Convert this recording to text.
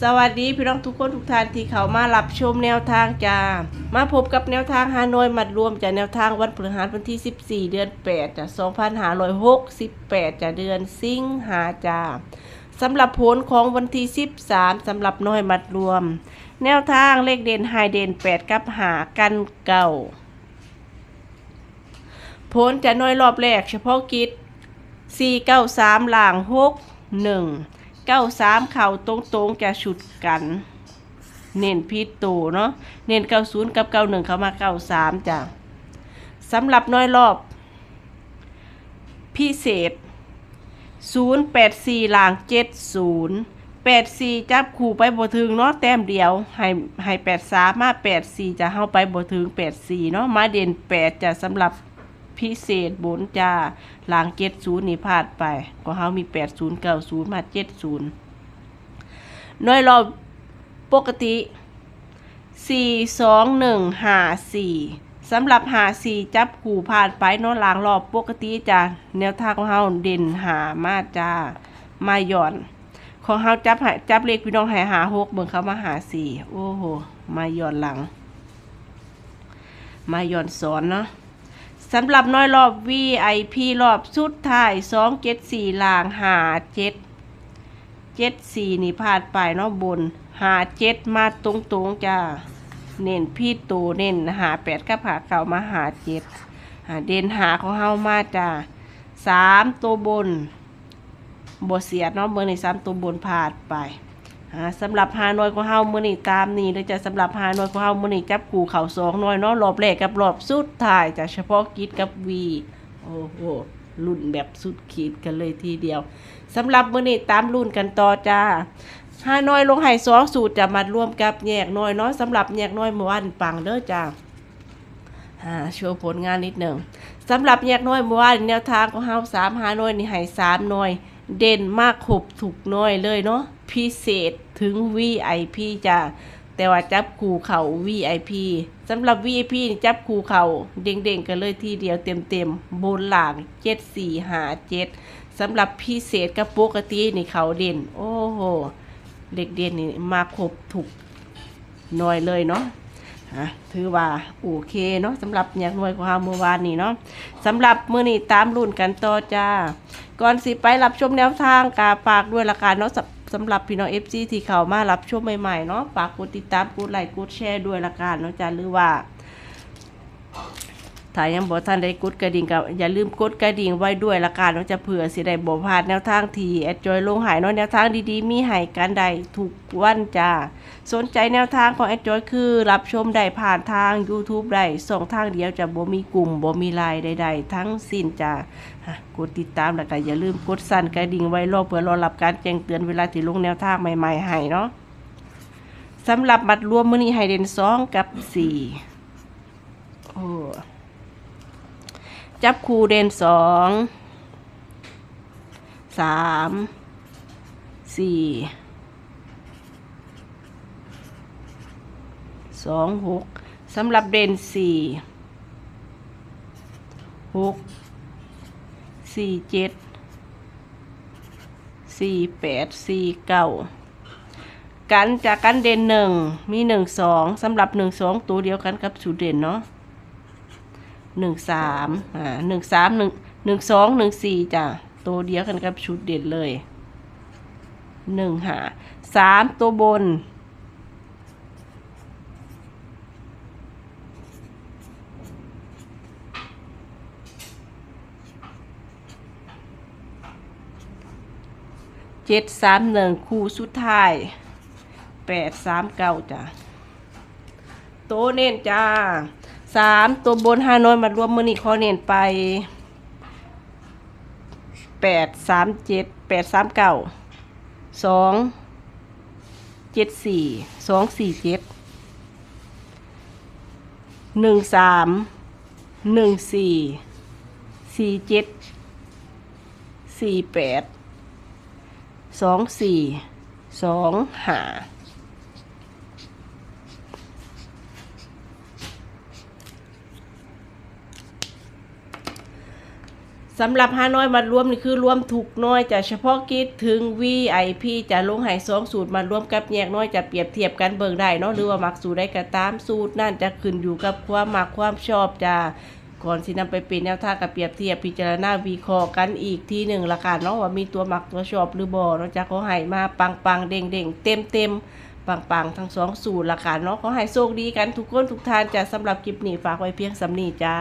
สวัสดีพี่น้องทุกคนทุกท่านที่เขามารับชมแนวทางจ้ามาพบกับแนวทางฮานอยมัดรวมจากแนวทางวันพฤหัสวันที่ 14 เดือน8จ้ะ2568จ้ะเดือนสิงหาจ้าสำหรับผลของวันที่ 13 สำหรับน้อยมัดรวม แนวทางเลขเด่นไฮเด่น8 กับหากันเก่าผลจะน้อยรอบแรกเฉพาะกิจ493หล่าง 6 1 เก้าสามเข่าตรงๆแกชุดกัน เน้นพีโตเนาะเน้นเก้าศูนย์กับเก้าหนึ่งเข้ามาเก้าสามจ้ะสำหรับน้อยรอบ พิเศษศูนย์แปดสี่ลางเจ็ดศูนย์แปดสี่จับคู่ไปบ่ถึงเนาะแต้มเดียว ให้ให้แปดสามมาแปดสี่จะเข้าไปบ่ถึงแปดสี่เนาะมาเด่นแปดจะสำหรับ พิเศษบนจ้า หลัง70นี่พลาดไป ก็เฮามี80 90มา70น้อยรอบปกติ4 2 1 5 4สำหรับหา4จับคู่ผ่านไปเนาะหลังรอบปกติจ้าแนวทางของเฮาเด่นหามาจ้ามาหย่อน ของเฮาจับจับเลขพี่น้องให้หาหกเบิ่งเขามาหาสี่โอ้โหมาย้อนหลัง มาย้อนสอนเนาะ สำหรับน้อยรอบ VIP รอบสุดท้ายสองเจ็ดสี่ลางหาเจ็ดเจ็ดสี่นี่พลาดไปเนาะบนหาเจ็ดมาตรงตรงๆจ้าเน้นพี่ตูเน้นหาแปดกับหาเก่ามาหาเจ็ดหาเด่นหาของเฮามาจ้าสามตัวบนบเสียดเนาะเมื่อนี้ซ้ำตัวบนพาดไป สำหรับฮานอยของเฮามื่อนี้ตามนี้เลยจะสำหรับฮานอยของเฮามื่อนี้จับกูเข่าสองน้อยเนาะรอบแรกกับรอบสุดท้ายจากเฉพาะกิจกับวีโอ้โหรุ่นแบบสุดขีดกันเลยทีเดียวสำหรับมื่อนี้ตามรุ่นกันต่อจ้าฮานอยลงไห้สองสูตรจะมาร่วมกับแยกน้อยเนาะสำหรับแยกน้อยเมื่อวานปังเด้อจ้าอ่าโชว์ผลงานนิดหนึ่งสำหรับแยกน้อยเมื่อวานแนวทางของเฮาสามหานอยนี่ให้สามน่วย เด่นมากขบถูกน้อยเลยเนาะพิเศษถึง VIP จ้ะแต่ว่าจับคู่เขา VIP สำหรับ VIP นี่จับคู่เขาเด้งๆกันเลยทีเดียวเต็มๆบนหลัง7 4 5 7สำหรับพิเศษกับปกตินี่เขาเด่น โอ้โหเด็กเด่นนี่มาครบถูกน่อยเลยเนาะ อะถือว่าโอเคเนาะสำหรับอยากหน่วยของเราเมื่อวานนี้เนาะสำหรับมื้อนี้ตามรุ่นกันต่อจ้า ก่อนสิไปรับชมแนวทางกาฝากด้วยละกันเนาะสำหรับพี่น้องเอฟซีที่เข้ามารับชมใหม่ๆเนาะฝากกดติดตามกดไลค์กดแชร์ด้วยละกันเนาะจ้าหรือว่า ถ้ายังบ่ท่านได้กดกระดิ่งก็อย่าลืมกดกระดิ่งไว้ด้วยละกันเนาจะเผื่อสิได้บ่พลาดแนวทางที่แอดจอยลงหายเนาะแนวทางดีๆ มีให้กันได้ทุกวันจ้าสนใจแนวทางของแอดจอยคือ รับชมได้ผ่านทาง YouTube ได้สองทางเดียวจะบ่มีกลุ่มบ่มีไลน์ใด ๆ ทั้งสิ้นจ้ากดติดตามแล้วก็อย่าลืมกดสั่นกระดิ่งไว้รอเพื่อรอรับการแจ้งเตือนเวลาที่ลงแนวทางใหม่ๆให้เนาะสำหรับบัตรรวมมื้อนี้ให้เด่น2กับ4โอ้ จับคูเด่นสองสามสี่สองหกสำหรับเด่นสี่หกสี่เจ็ดสี่แปดสี่เก้ากันจากกันเด่นหนึ่งมีหนึ่งสองสำหรับหนึ่งสองตัวเดียวกันกับสูตรเด่นเนาะ หนึ่งสามอ่าหนึ่งสามหนึ่งหนึ่งสองหนึ่งสี่จ้ะตัวเดียวกันกับชุดเด็ดเลยหนึ่งหาสามตัวบนเจ็ดสามหนึ่งคู่สุดท้ายแปดสามเก้าจ้ะโตเน้นจ้า สามตัวบนฮานอยมารวมมือนี่ขอเน้นไปแปดสามเจ็ดแปดสามเก้าสองเจ็ดสี่สองสี่เจ็ดหนึ่งสามหนึ่งสี่สี่เจ็ดสี่แปดสองสี่สองห้า สำหรับห้าน้อยมารวมนี่คือรวมถูกน้อยจะเฉพาะกิจถึง VIP จะลงหายสองสูตรมารวมกับแยกน้อยจะเปรียบเทียบกันเบิ่งได้เนาะหรือว่ามักสูตรได้ก็ตามสูตรนั่นจะขึ้นอยู่กับความมักความชอบจ้าก่อนสินำไปเป็นแนวทางกับเปรียบเทียบพิจารณาวิเคราะห์กันอีกทีหนึ่งละค่ะเนาะว่ามีตัวมักตัวชอบหรือบ่เนาะจะเขาให้มาปังปังเด้งเด้งเต็มเต็มๆปังทั้งสองสูตรละค่ะเนาะขอให้โชคดีกันทุกคนทุกทานจ้าสำหรับคลิปนี้ฝากไว้เพียงสำนีจ้า